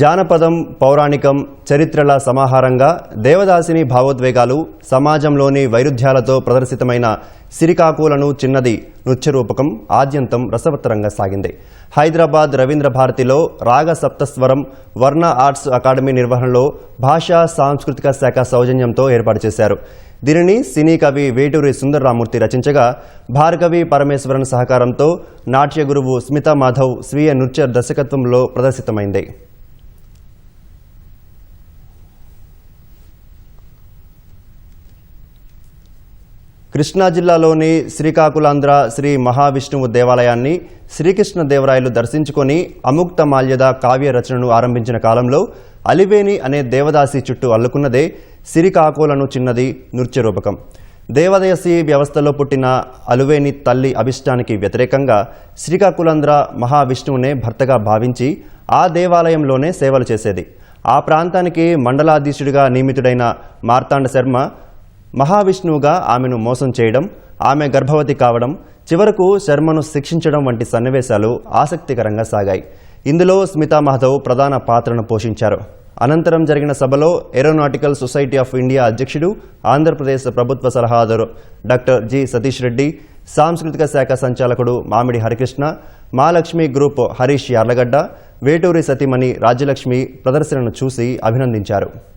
జానపదం పౌరాణికం చరిత్రల సమాహారంగా దేవదాసిని భావోద్వేగాలు సమాజంలోని వైరుధ్యాలతో ప్రదర్శితమైన సిరికాకులను చిన్నది నృత్యరూపకం ఆద్యంతం రసవత్తరంగా సాగింది. హైదరాబాద్ రవీంద్ర భారతిలో రాగ సప్తస్వరం వర్ణ ఆర్ట్స్ అకాడమీ నిర్వహణలో భాషా సాంస్కృతిక శాఖ సౌజన్యంతో ఏర్పాటు చేశారు. దీనిని సినీ కవి వేటూరి సుందరరామూర్తి రచించగా భార్గవి పరమేశ్వరన్ సహకారంతో నాట్య గురువు స్మితా మాధవ్ స్వీయ నృత్య దర్శకత్వంలో ప్రదర్శితమైంది. కృష్ణా జిల్లాలోని శ్రీకాకుళాంధ్ర శ్రీ మహావిష్ణువు దేవాలయాన్ని శ్రీకృష్ణ దేవరాయలు దర్శించుకొని అముక్త మాల్యద కావ్య రచనను ఆరంభించిన కాలంలో అలివేని అనే దేవదాసి చుట్టూ అల్లుకున్నదే సిరికాకులను చిన్నది నృత్యరూపకం. దేవదయసి వ్యవస్థలో పుట్టిన అలువేని తల్లి అభిష్టానికి వ్యతిరేకంగా శ్రీకాకుళాంధ్ర మహావిష్ణువునే భర్తగా భావించి ఆ దేవాలయంలోనే సేవలు చేసేది. ఆ ప్రాంతానికి మండలాధీశుడిగా నియమితుడైన మార్తాండ శర్మ మహావిష్ణువుగా ఆమెను మోసం చేయడం ఆమె గర్భవతి కావడం చివరకు శర్మను శిక్షించడం వంటి సన్నివేశాలు ఆసక్తికరంగా సాగాయి. ఇందులో స్మితా మాధవ్ ప్రధాన పాత్రను పోషించారు. అనంతరం జరిగిన సభలో ఏరోనాటికల్ సొసైటీ ఆఫ్ ఇండియా అధ్యక్షుడు ఆంధ్రప్రదేశ్ ప్రభుత్వ సలహాదారు డాక్టర్ జి సతీష్ రెడ్డి సాంస్కృతిక శాఖ సంచాలకుడు మామిడి హరికృష్ణ మహాలక్ష్మి గ్రూప్ హరీష్ యార్లగడ్డ వేటూరి సతీమణి రాజ్యలక్ష్మి ప్రదర్శనను చూసి అభినందించారు.